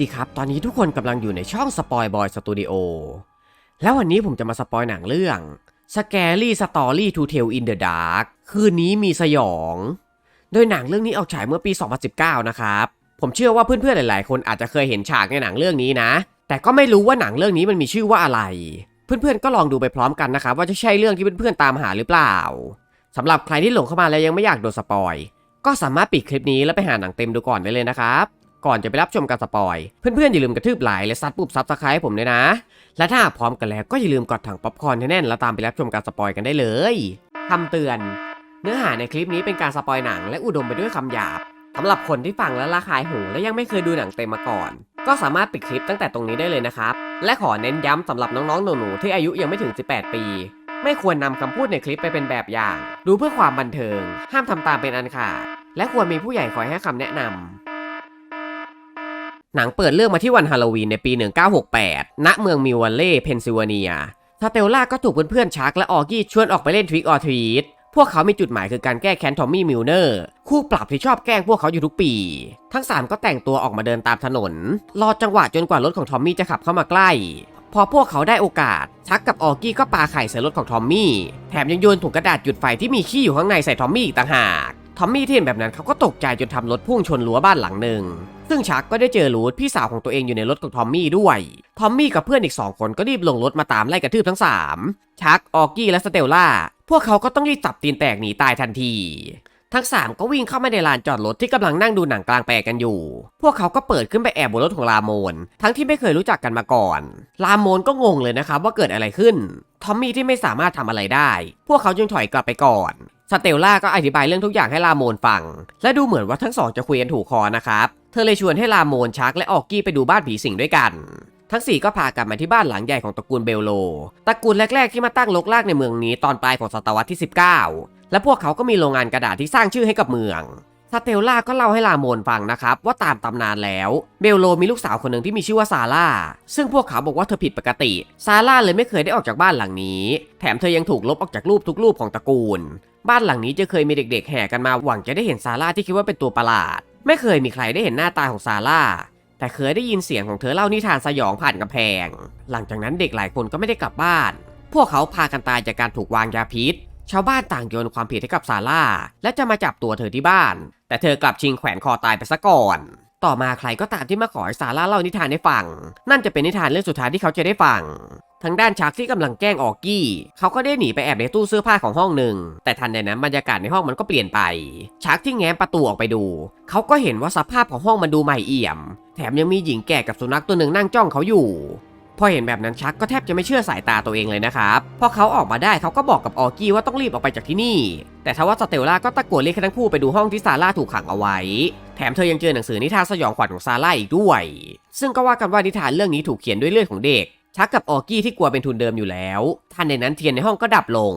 ดีครับ ตอนนี้ทุกคนกำลังอยู่ในช่องสปอยบอยสตูดิโอแล้ววันนี้ผมจะมาสปอยหนังเรื่อง Scary Story to Tell in the Dark คืนนี้มีสยอง โดยหนังเรื่องนี้ออกฉายเมื่อปี 2019 นะครับ ผมเชื่อว่าเพื่อนๆหลาย ๆ คนอาจจะเคยเห็นฉากในหนังเรื่องนี้นะ แต่ก็ไม่รู้ว่าหนังเรื่องนี้มันมีชื่อว่าอะไร เพื่อนๆก็ลองดูไปพร้อมกันนะครับว่าจะใช่เรื่องที่เพื่อนๆตามหาหรือเปล่าสำหรับใครที่หลงเข้ามาแล้วยังไม่อยากโดนสปอย ก็สามารถปิดคลิปนี้แล้วไปหาหนังเต็มดูก่อนได้เลยนะครับ ก่อนจะไปรับชมการสปอย เพื่อนๆอย่าลืมกระทืบไลค์และซัดปุบซับสไครต์ผมด้วยนะ และถ้าพร้อมกันแล้วก็อย่าลืมกดถังป๊อปคอร์นให้แน่นแล้วตามไปรับชมการสปอยกันได้เลยคำเตือน เนื้อหาในคลิปนี้เป็นการสปอยหนังและอุดมไปด้วยคำหยาบสำหรับคนที่ฟังแล้วระคายหูและยังไม่เคยดูหนังเต็มมาก่อน ก็สามารถปิดคลิปตั้งแต่ตรงนี้ได้เลยนะครับ และขอเน้นย้ำสำหรับน้องๆหนูๆที่อายุยังไม่ถึง 18 ปี ไม่ควรนำคำพูดในคลิปไปเป็นแบบอย่าง ดูเพื่อความบันเทิง ห้ามทำตามเป็นอันขาด และควรมีผู้ใหญ่คอยให้คำแนะนำ หนังเปิดเรื่องมาที่วันฮาโลวีนในปี 1968 ณ เมืองมิววัลเล่ เพนซิลเวเนียสเตลล่าก็ถูกเพื่อนๆชักและออกี้ชวนออกไปเล่นทริกออทรีตพวกเขามีจุดหมายคือการแก้แค้นทอมมี่มิลเนอร์ คู่ปรับที่ชอบแกล้งพวกเขาอยู่ทุกปี ทั้ง 3 ก็แต่งตัวออกมาเดินตามถนน รอจังหวะจนกว่ารถของทอมมี่จะขับเข้ามาใกล้ พอพวกเขาได้โอกาส ชักกับออกี้ก็ปาไข่ใส่รถของทอมมี่ แถมยังโยนถุงกระดาษจุดไฟที่มีขี้อยู่ข้างในใส่ทอมมี่อีกต่างหาก ทอมมี่ที่เห็นแบบนั้นเขาก็ตกใจจนทำรถพุ่งชนรั้วบ้านหลังหนึ่ง ซึ่งชักก็ได้เจอรูทพี่สาวของตัวเองอยู่ในรถของทอมมี่ด้วย ทอมมี่กับเพื่อนอีก 2 คนก็รีบลงรถมาตามไล่กระทืบทั้ง 3 ชัก ออกกี้และสเตลล่า พวกเขาก็ต้องรีบจับตีนแตกหนีตายทันที ทั้ง 3 ก็วิ่งเข้ามาในลานจอดรถที่กำลังนั่งดูหนังกลางแปลงกันอยู่ พวกเขาก็เปิดขึ้นไปแอบบนรถของลาโมน ทั้งที่ไม่เคยรู้จักกันมาก่อน ลาโมนก็งงเลยนะครับว่าเกิดอะไรขึ้น ทอมมี่ที่ไม่สามารถทำอะไรได้ พวกเขาจึงถอยกลับไปก่อน สเตลล่าก็อธิบายเรื่องทุกอย่างให้ลาโมนฟัง และดูเหมือนว่าทั้งสองจะคุยกันถูกคอนะครับ เธอเลยชวนให้ลาโมนชักและออกกี้ไปดูบ้านผีสิงด้วยกัน ทั้งสี่ก็พากันมาที่บ้านหลังใหญ่ของตระกูลเบลโล ตระกูลแรก ๆที่มาตั้งลกลากในเมืองนี้ตอนปลายของศตวรรษที่ 19 และพวกเขาก็มีโรงงานกระดาษที่สร้างชื่อให้กับเมืองสเตลล่าก็เล่าให้ลาโมนฟังนะครับว่าตามตำนานแล้วเบลโลมีลูกสาวคนหนึ่งที่มีชื่อว่าซาร่าซึ่งพวกเขาบอกว่าเธอผิดปกติซาร่าเลยไม่เคยได้ออกจากบ้านหลังนี้ แถมเธอยังถูกลบออกจากรูปทุกรูปของตระกูล บ้านหลังนี้จะเคยมีเด็กๆ แห่กันมาหวังจะได้เห็นซาร่าที่คิดว่าเป็นตัวประหลาด ไม่เคยมีใครได้เห็นหน้าตาของซาร่าแต่เคยได้ยินเสียงของเธอเล่านิทานสยองผ่านกำแพง หลังจากนั้นเด็กหลายคนก็ไม่ได้กลับบ้าน พวกเขาพากันตายจากการถูกวางยาพิษ ชาวบ้านต่างโยนความผิดให้กับซาร่า และจะมาจับตัวเธอที่บ้าน แต่เธอกลับชิงแขวนคอตายไปซะก่อน ต่อมาใครก็ตามที่มาขอให้ซาร่าเล่านิทานให้ฟัง นั่นจะเป็นนิทานเรื่องสุดท้ายที่เขาจะได้ฟัง ทางด้านชักที่กำลังแกล้งออกกี้ เขาก็ได้หนีไปแอบในตู้เสื้อผ้าของห้องหนึ่ง แต่ทันใดนั้นบรรยากาศในห้องมันก็เปลี่ยนไป ชักที่แง้มประตูออกไปดู เขาก็เห็นว่าสภาพของห้องมันดูใหม่เอี่ยม แถมยังมีหญิงแก่กับสุนัขตัวหนึ่งนั่งจ้องเขาอยู่ พอเห็นแบบนั้นชักก็แทบจะไม่เชื่อสายตาตัวเองเลยนะครับพอเขาออกมาได้เขาก็บอกกับออกี้ว่าต้องรีบออกไปจากที่นี่ แต่ทว่าสเตลล่าก็ตะโกนเรียกทั้งคู่ไปดูห้องที่ซาร่าถูกขังเอาไว้ แถมเธอยังเจอหนังสือนิทานสยองขวัญของซาร่าอีกด้วย ซึ่งก็ว่ากันว่านิทานเรื่องนี้ถูกเขียนด้วยเลือดของเด็ก ชักกับออกี้ที่กลัวเป็นทุนเดิมอยู่แล้ว ทันในนั้นเทียนในห้องก็ดับลง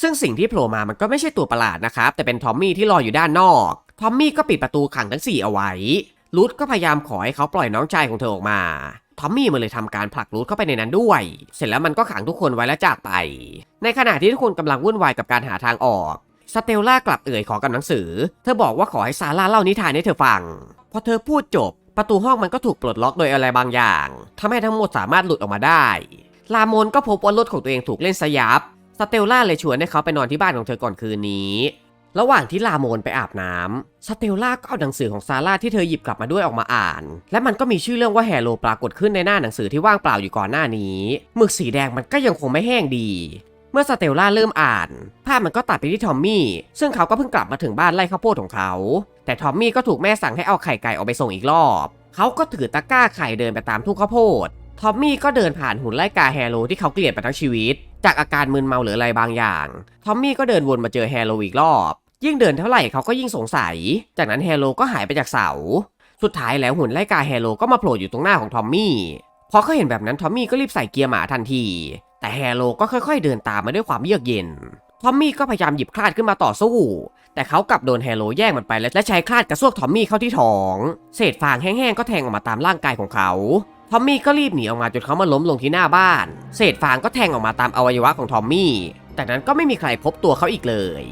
ซึ่งสิ่งที่โผล่มามันก็ไม่ใช่ตัวประหลาดนะครับ แต่เป็นทอมมี่ที่รออยู่ด้านนอก ทอมมี่ก็ปิดประตูขังทั้งสี่เอาไว้ รูทก็พยายามขอให้เขาปล่อยน้องชายของเธอออกมา ทอมมี่มันเลยทำการผลักรูทเข้าไปในนั้นด้วย เสร็จแล้วมันก็ขังทุกคนไว้แล้วจากไป ในขณะที่ทุกคนกำลังวุ่นวายกับการหาทางออกสเตลล่ากลับเอ่ยขอกับหนังสือ เธอบอกว่าขอให้ซาร่าเล่านิทานให้เธอฟัง พอเธอพูดจบ ประตูห้องมันก็ถูกปลดล็อกโดยอะไรบางอย่างทำให้ทั้งหมดสามารถหลุดออกมาได้ ลาโมนก็พบว่ารถของตัวเองถูกเล่นสยับสเตลล่าเลยชวนให้เขาไปนอนที่บ้านของเธอก่อนคืนนี้ ระหว่างที่ลาโมนไปอาบน้ำสเตลล่าก็เอาหนังสือของซาร่าที่เธอหยิบกลับมาด้วยออกมาอ่าน และมันก็มีชื่อเรื่องว่าแฮโลปรากฏขึ้นในหน้าหนังสือที่ว่างเปล่าอยู่ก่อนหน้านี้หมึกสีแดงมันก็ยังคงไม่แห้งดี เมื่อสเตลล่าเริ่มอ่าน ภาพมันก็ตัดไปที่ทอมมี่ซึ่งเขาก็เพิ่งกลับมาถึงบ้านไล่ข้าวโพดของเขา แต่ทอมมี่ก็ถูกแม่สั่งให้เอาไข่ไก่ออกไปส่งอีกรอบ เขาก็ถือตะกร้าไข่เดินไปตามทุ่งข้าวโพด ทอมมี่ก็เดินผ่านหุ่นไล่กาแฮโลที่เขาเกลียดมาทั้งชีวิต จากอาการมึนเมาหรืออะไรบางอย่าง ทอมมี่ก็เดินวนมาเจอแฮโลอีกรอบ ยิ่งเดินเท่าไหร่เขาก็ยิ่งสงสัย จากนั้นแฮโลก็หายไปจากเสา สุดท้ายแล้วหุ่นไล่กาแฮโลก็มาโผล่อยู่ตรงหน้าของทอมมี่พอเขาเห็นแบบนั้นทอมมี่ก็รีบใส่เกียร์หมาทันที แต่แฮโลก็ค่อย ๆ เดินตามมาด้วยความเยือกเย็น ทอมมี่ก็พยายามหยิบคลาดขึ้นมาต่อสู้ แต่เขากลับโดนแฮโลแย่งมันไปและใช้คลาดกระซวกทอมมี่เข้าที่ท้อง เศษฟางแห้งๆก็แทงออกมาตามร่างกายของเขาทอมมี่ก็รีบหนีออกมาจนเขามาล้มลงที่หน้าบ้าน เศษฟางก็แทงออกมาตามอวัยวะของทอมมี่จากนั้นก็ไม่มีใครพบตัวเขาอีกเลย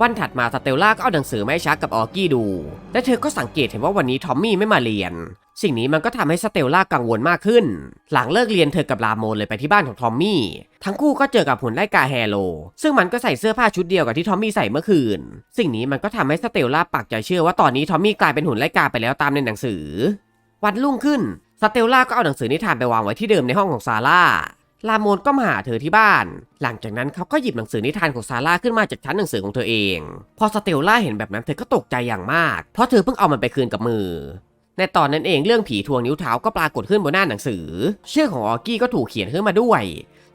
วันถัดมาสเตลล่าก็เอาหนังสือมาให้ชักกับออกี้ดู และเธอก็สังเกตเห็นว่าวันนี้ทอมมี่ไม่มาเรียน สิ่งนี้มันก็ทำให้สเตลล่ากังวลมากขึ้น หลังเลิกเรียนเธอกับลาโมนเลยไปที่บ้านของทอมมี่ ทั้งคู่ก็เจอกับหุ่นไล่กาแฮโล ซึ่งมันก็ใส่เสื้อผ้าชุดเดียวกับที่ทอมมี่ใส่เมื่อคืน สิ่งนี้มันก็ทำให้สเตลล่าปักใจเชื่อว่าตอนนี้ทอมมี่กลายเป็นหุ่นไล่กาไปแล้วตามในหนังสือ วันรุ่งขึ้นสเตลล่าก็เอาหนังสือนิทานไปวางไว้ที่เดิมในห้องของซาร่าลาโมนก็มาหาเธอที่บ้าน หลังจากนั้นเขาก็หยิบหนังสือนิทานของซาร่าขึ้นมาจากชั้นหนังสือของเธอเอง พอสเตลล่าเห็นแบบนั้นเธอก็ตกใจอย่างมาก เพราะเธอเพิ่งเอามันไปคืนกับมือ ในตอนนั้นเองเรื่องผีทวงนิ้วเท้าก็ปรากฏขึ้นบนหน้าหนังสือ ชื่อของออกี้ก็ถูกเขียนขึ้นมาด้วย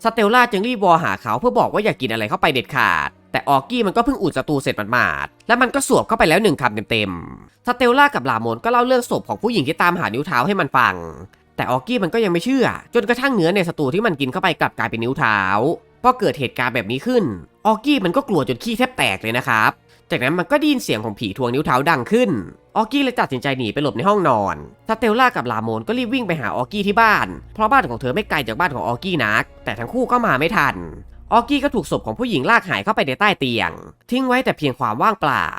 สเตลล่าจึงรีบวอหาเขาเพื่อบอกว่าอย่ากกินอะไรเข้าไปเด็ดขาด แต่ออกี้มันก็เพิ่งอุดศัตรูเสร็จหมาดๆแล้วมันก็สวบเข้าไปแล้วหนึ่งคำเต็มๆสเตลล่ากับลาโมนก็เล่าเรื่องศพของผู้หญิงที่ตามหานิ้วเท้าให้มันฟัง แต่ออกกี้มันก็ยังไม่เชื่อ จนกระทั่งเนื้อในสตูที่มันกินเข้าไปกลับกลายเป็นนิ้วเท้าพอเกิดเหตุการณ์แบบนี้ขึ้น ออกี้มันก็กลัวจนขี้แทบแตกเลยนะครับ จากนั้นมันก็ได้ยินเสียงของผีทวงนิ้วเท้าดังขึ้น ออกกี้เลยตัดสินใจหนีไปหลบในห้องนอนสเตลล่ากับลาโมนก็รีบวิ่งไปหาออกกี้ที่บ้าน เพราะบ้านของเธอไม่ไกลจากบ้านของออกกี้นัก แต่ทั้งคู่ก็มาไม่ทัน ออกกี้ก็ถูกศพของผู้หญิงลากหายเข้าไปในใต้เตียง ทิ้งไว้แต่เพียงความว่างเปล่า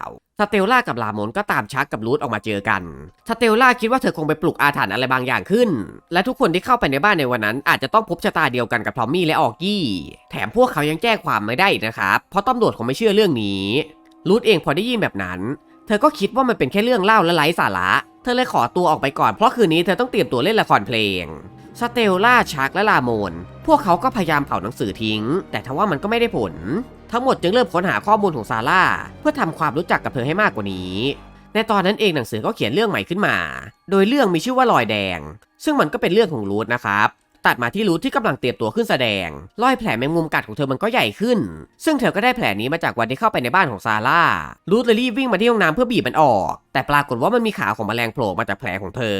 สเตลล่ากับลาโมนก็ตามชักกับรูทออกมาเจอกันสเตลล่าคิดว่าเธอคงไปปลุกอาถรรพ์อะไรบางอย่างขึ้น และทุกคนที่เข้าไปในบ้านในวันนั้น อาจจะต้องพบชะตาเดียวกันกับทอมมี่และออกกี้ แถมพวกเขายังแจ้งความไม่ได้นะครับ เพราะตำรวจคงไม่เชื่อเรื่องนี้ รูทเองพอได้ยินแบบนั้น เธอก็คิดว่ามันเป็นแค่เรื่องเล่าและไร้สาระ เธอเลยขอตัวออกไปก่อนเพราะคืนนี้เธอต้องเตรียมตัวเล่นละครเพลงสเตลล่าชักและลาโมน พวกเขาก็พยายามเผาหนังสือทิ้ง แต่ทว่ามันก็ไม่ได้ผล ทั้งหมดจึงเริ่มค้นหาข้อมูลของซาร่า เพื่อทำความรู้จักกับเธอให้มากกว่านี้ ในตอนนั้นเองหนังสือก็เขียนเรื่องใหม่ขึ้นมา โดยเรื่องมีชื่อว่ารอยแดง ซึ่งมันก็เป็นเรื่องของรูทนะครับ ตัดมาที่รูทที่กำลังเตรียมตัวขึ้นแสดงรอยแผลแมงมุมกัดของเธอมันก็ใหญ่ขึ้น ซึ่งเธอก็ได้แผลนี้มาจากวันที่เข้าไปในบ้านของซาร่ารูทเลยรีบวิ่งมาที่ห้องน้ำเพื่อบีบมันออก แต่ปรากฏว่ามันมีขาของแมลงโผล่มาจากแผลของเธอ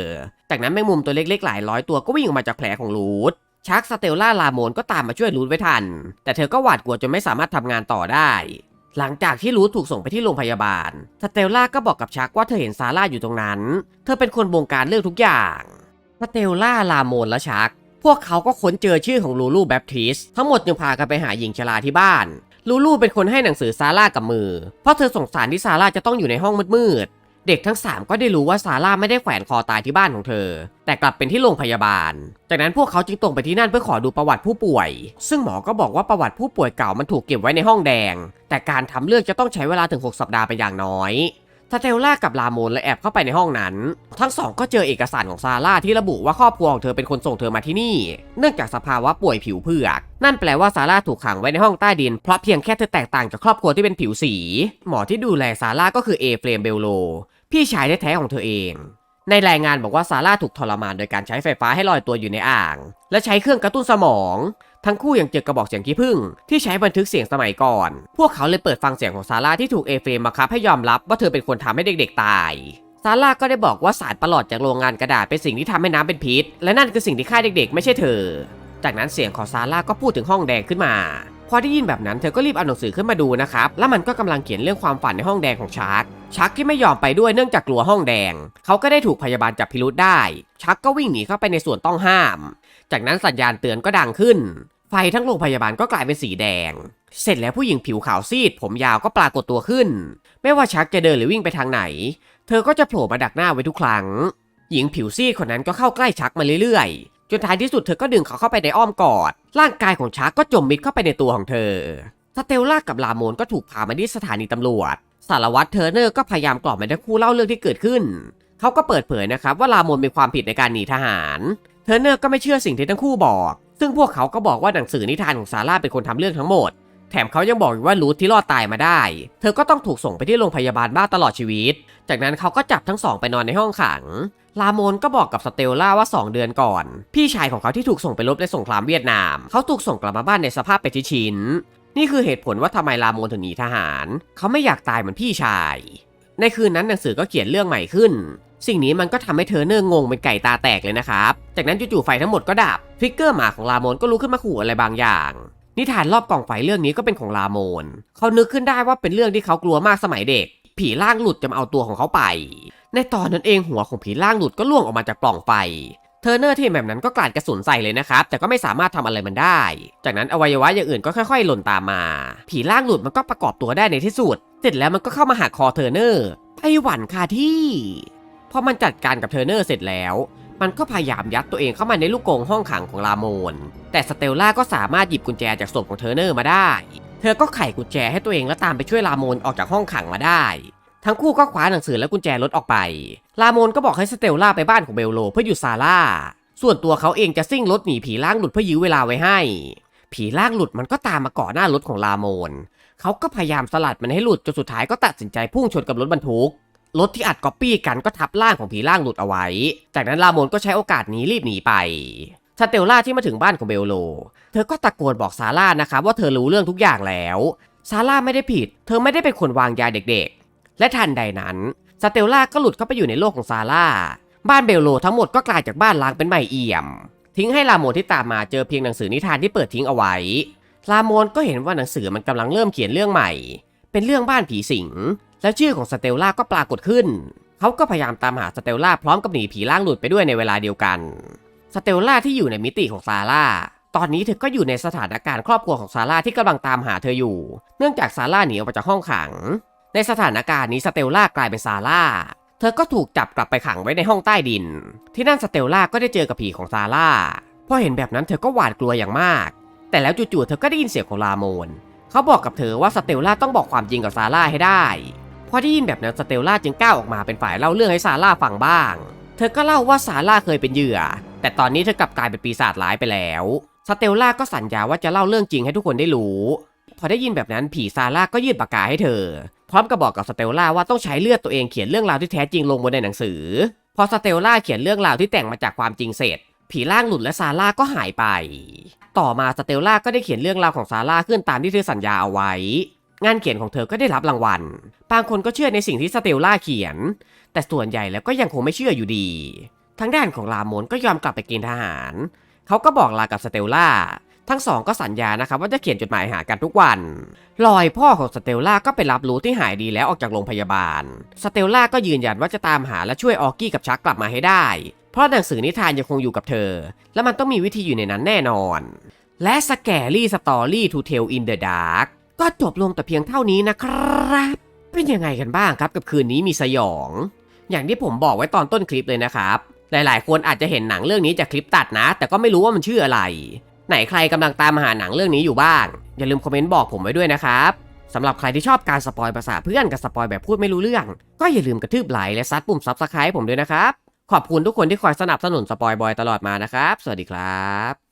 จากนั้นแมงมุมตัวเล็กๆหลายร้อยตัวก็วิ่งออกมาจากแผลของรูทชักสเตลล่าลาโมนก็ตามมาช่วยรูทไว้ทัน แต่เธอก็หวาดกลัวจนไม่สามารถทำงานต่อได้ หลังจากที่รูทถูกส่งไปที่โรงพยาบาล สเตลล่าก็บอกกับชักว่าเธอเห็นซาร่าอยู่ตรงนั้น เธอเป็นคนบงการเรื่องทุกอย่างสเตลล่าลาโมนและชัก พวกเขาก็ค้นเจอชื่อของลูลูแบปทิสทั้งหมดจึงพากันไปหาหญิงชราที่บ้าน ลูลูเป็นคนให้หนังสือซาร่ากับมือ เพราะเธอสงสารที่ซาร่าจะต้องอยู่ในห้องมืดๆ เด็กทั้ง 3 ก็ได้รู้ว่าซาร่าไม่ได้แขวนคอตายที่บ้านของเธอ แต่กลับเป็นที่โรงพยาบาล จากนั้นพวกเขาจึงตรงไปที่นั่นเพื่อขอดูประวัติผู้ป่วย ซึ่งหมอก็บอกว่าประวัติผู้ป่วยเก่ามันถูกเก็บไว้ในห้องแดง แต่การทำเรื่องจะต้องใช้เวลาถึง 6 สัปดาห์ไปอย่างน้อย สเตลล่ากับลาโมนเลยแอบเข้าไปในห้องนั้น ทั้งสองก็เจอเอกสารของซาร่าที่ระบุว่าครอบครัวของเธอเป็นคนส่งเธอมาที่นี่ เนื่องจากสภาวะป่วยผิวเผือก นั่นแปลว่าซาร่าถูกขังไว้ในห้องใต้ดิน เพราะเพียงแค่เธอแตกต่างจากครอบครัวที่เป็นผิวสี หมอที่ดูแลซาร่าก็คือเอเฟรมเบลโล พี่ชายแท้ๆของเธอเอง ในรายงานบอกว่าซาร่าถูกทรมานโดยการใช้ไฟฟ้าให้ลอยตัวอยู่ในอ่าง และใช้เครื่องกระตุ้นสมอง ทั้งคู่ยังเจอกระบอกเสียงขี้ผึ้งที่ใช้บันทึกเสียงสมัยก่อน พวกเขาเลยเปิดฟังเสียงของซาร่าที่ถูกเอเฟรมบังคับให้ยอมรับว่าเธอเป็นคนทำให้เด็กๆตายซาร่าก็ได้บอกว่าสารประหลอดจากโรงงานกระดาษเป็นสิ่งที่ทำให้น้ำเป็นพิษ และนั่นคือสิ่งที่ฆ่าเด็กๆ ไม่ใช่เธอ จากนั้นเสียงของซาร่าก็พูดถึงห้องแดงขึ้นมา พอได้ยินแบบนั้นเธอก็รีบเอาหนังสือขึ้นมาดูนะครับ แล้วมันก็กำลังเขียนเรื่องความฝันในห้องแดงของชักชักที่ไม่ยอมไปด้วยเนื่องจากกลัวห้องแดง เขาก็ได้ถูกพยาบาลจับพิรุธได้ ชักก็วิ่งหนีเข้าไปในส่วนต้องห้าม จากนั้นสัญญาณเตือนก็ดังขึ้น ไฟทั้งโรงพยาบาลก็กลายเป็นสีแดง เสร็จแล้วผู้หญิงผิวขาวซีด ผมยาวก็ปรากฏตัวขึ้น ไม่ว่าชักจะเดินหรือวิ่งไปทางไหน เธอก็จะโผล่มาดักหน้าไว้ทุกครั้ง หญิงผิวซีดคนนั้นก็เข้าใกล้ชักมาเรื่อยๆ จนท้ายที่สุดเธอก็ดึงเขาเข้าไปในอ้อมกอด ร่างกายของชักก็จมมิดเข้าไปในตัวของเธอ สเตลล่ากับลาโมนก็ถูกพามาที่สถานีตำรวจ สารวัตรเทอร์เนอร์ก็พยายามกล่อมให้ทั้งคู่เล่าเรื่องที่เกิดขึ้น เขาก็เปิดเผยนะครับว่าลาโมนมีความผิดในการหนีทหาร เทอร์เนอร์ก็ไม่เชื่อสิ่งที่ทั้งคู่บอก ซึ่งพวกเขาก็บอกว่าหนังสือนิทานของซาร่าเป็นคนทำเรื่องทั้งหมด แถมเขายังบอกอีกว่ารูทที่รอดตายมาได้ เธอก็ต้องถูกส่งไปที่โรงพยาบาลบ้าตลอดชีวิต จากนั้นเขาก็จับทั้งสองไปนอนในห้องขัง ลาโมนก็บอกกับสเตลล่าว่า 2 เดือนก่อน พี่ชายของเขาที่ถูกส่งไปรบในสงครามเวียดนาม เขาถูกส่งกลับมาบ้านในสภาพเป็นชิ้นๆนี่คือเหตุผลว่าทำไมลาโมนถึงหนีทหาร เขาไม่อยากตายเหมือนพี่ชาย ในคืนนั้นหนังสือก็เขียนเรื่องใหม่ขึ้น สิ่งนี้มันก็ทำให้เธอเนิ่งงงเป็นไก่ตาแตกเลยนะครับ จากนั้นจู่ๆไฟทั้งหมดก็ดับฟิกเกอร์หมาของลาโมนก็ลุกขึ้นมาขู่อะไรบางอย่าง นิทานรอบกล่องไฟเรื่องนี้ก็เป็นของลาโมนเขานึกขึ้นได้ว่าเป็นเรื่องที่เขากลัวมากสมัยเด็ก ผีร่างหลุดจะมาเอาตัวของเขาไป ในตอนนั้นเองหัวของผีร่างหลุดก็ล่วงออกมาจากปล่องไฟเทอร์เนอร์ที่แบบนั้นก็กราดกระสุนใส่เลยนะครับ แต่ก็ไม่สามารถทำอะไรมันได้ จากนั้นอวัยวะอย่างอื่นก็ค่อย ๆ หล่นตามมา ผีร่างหลุดมันก็ประกอบตัวได้ในที่สุด เสร็จแล้วมันก็เข้ามาหักคอเทอร์เนอร์ไต้หวันคาที่ พอมันจัดการกับเทอร์เนอร์เสร็จแล้ว มันก็พยายามยัดตัวเองเข้ามาในลูกกรงห้องขังของลาโมน แต่สเตลล่าก็สามารถหยิบกุญแจจากศพของเทอร์เนอร์มาได้ เธอก็ไขกุญแจให้ตัวเองแล้วตามไปช่วยลาโมนออกจากห้องขังมาได้ ทั้งคู่ก็คว้าหนังสือและกุญแจรถออกไป ลาโมนก็บอกให้สเตลล่าไปบ้านของเบลโลเพื่อหยุดซาร่า ส่วนตัวเขาเองจะซิ่งรถหนีผีร่างหลุดเพื่อยื้อเวลาไว้ให้ ผีร่างหลุดมันก็ตามมาเกาะหน้ารถของลาโมน เขาก็พยายามสลัดมันให้หลุดจนสุดท้ายก็ตัดสินใจพุ่งชนกับรถบรรทุก รถที่อัดก๊อปปี้กันก็ทับร่างของผีร่างหลุดเอาไว้ จากนั้นลาโมนก็ใช้โอกาสนี้รีบหนีไปสเตลล่าที่มาถึงบ้านของเบลโล เธอก็ตะโกนบอกซาร่านะคะว่าเธอรู้เรื่องทุกอย่างแล้ว ซาร่าไม่ได้ผิด เธอไม่ได้เป็นคนวางยาเด็กๆ และทันใดนั้นสเตลล่าก็หลุดเข้าไปอยู่ในโลกของซาร่า บ้านเบลโลทั้งหมดก็กลายจากบ้านล้างเป็นใหม่เอี่ยม ทิ้งให้ลาโมนที่ตามมาเจอเพียงหนังสือนิทานที่เปิดทิ้งเอาไว้ ลาโมนก็เห็นว่าหนังสือมันกำลังเริ่มเขียนเรื่องใหม่ เป็นเรื่องบ้านผีสิง และชื่อของสเตลล่าก็ปรากฏขึ้น เขาก็พยายามตามหาสเตลล่าพร้อมกับหนีผีร่างหลุดไปด้วยในเวลาเดียวกัน สเตลล่าที่อยู่ในมิติของซาร่า ตอนนี้เธอก็อยู่ในสถานการณ์ครอบครัวของซาร่าที่กำลังตามหาเธออยู่ เนื่องจากซาร่าหนีออกมาจากห้องขัง ในสถานการณ์นี้สเตลล่ากลายเป็นซาร่า เธอก็ถูกจับกลับไปขังไว้ในห้องใต้ดิน ที่นั่นสเตลล่าก็ได้เจอกับผีของซาร่า พอเห็นแบบนั้นเธอก็หวาดกลัวอย่างมาก แต่แล้วจู่ๆเธอก็ได้ยินเสียงของลาโมน เขาบอกกับเธอว่าสเตลล่าต้องบอกความจริงกับซาร่าให้ได้ พอได้ยินแบบนั้นสเตลล่าจึงก้าวออกมาเป็นฝ่ายเล่าเรื่องให้ซาร่าฟังบ้าง เธอก็เล่าว่าซาร่าเคยเป็นเหยื่อ แต่ตอนนี้เธอกลับกลายเป็นปีศาจร้ายไปแล้วสเตลล่าก็สัญญาว่าจะเล่าเรื่องจริงให้ทุกคนได้รู้ พอได้ยินแบบนั้นผีซาร่าก็ยื่นปากกาให้เธอ พร้อมกับบอกกับสเตลล่าว่าต้องใช้เลือดตัวเองเขียนเรื่องราวที่แท้จริงลงบนในหนังสือ พอสเตลล่าเขียนเรื่องราวที่แต่งมาจากความจริงเสร็จ ผีร่างหลุดและซาร่าก็หายไป ต่อมาสเตลล่าก็ได้เขียนเรื่องราวของซาร่าขึ้นตามที่เธอสัญญาเอาไว้ งานเขียนของเธอก็ได้รับรางวัล บางคนก็เชื่อในสิ่งที่สเตลล่าเขียน แต่ส่วนใหญ่แล้วก็ยังคงไม่เชื่ออยู่ดี ทางด้านของลาโมนก็ยอมกลับไปกินทหาร เขาก็บอกลากับสเตลล่า ทั้งสองก็สัญญานะครับว่าจะเขียนจดหมายหากันทุกวัน ลอยพ่อของสเตลล่าก็ไปรับรู้ที่หายดีแล้วออกจากโรงพยาบาล สเตลล่าก็ยืนยันว่าจะตามหาและช่วยออกกี้กับชักกลับมาให้ได้ เพราะหนังสือนิทานยังคงอยู่กับเธอ และมันต้องมีวิธีอยู่ในนั้นแน่นอน และสแกรี่สตอรี่ทูเทลอินเดอะดาร์ก ก็จบลงแต่เพียงเท่านี้นะครับ เป็นยังไงกันบ้างครับกับคืนนี้มีสยอง อย่างที่ผมบอกไว้ตอนต้นคลิปเลยนะครับ หลายๆ คนอาจจะเห็นหนังเรื่องนี้จากคลิปตัดนะ แต่ก็ไม่รู้ว่ามันชื่ออะไร ไหนใครกำลังตามหาหนังเรื่องนี้อยู่บ้าง อย่าลืมคอมเมนต์บอกผมไว้ด้วยนะครับสำหรับใครที่ชอบการสปอยภาษาเพื่อนกับสปอยแบบพูดไม่รู้เรื่อง ก็อย่าลืมกระทืบไลค์และซัดปุ่มซับสไครต์ผมด้วยนะครับ ขอบคุณทุกคนที่คอยสนับสนุนสปอยบอยตลอดมานะครับ สวัสดีครับ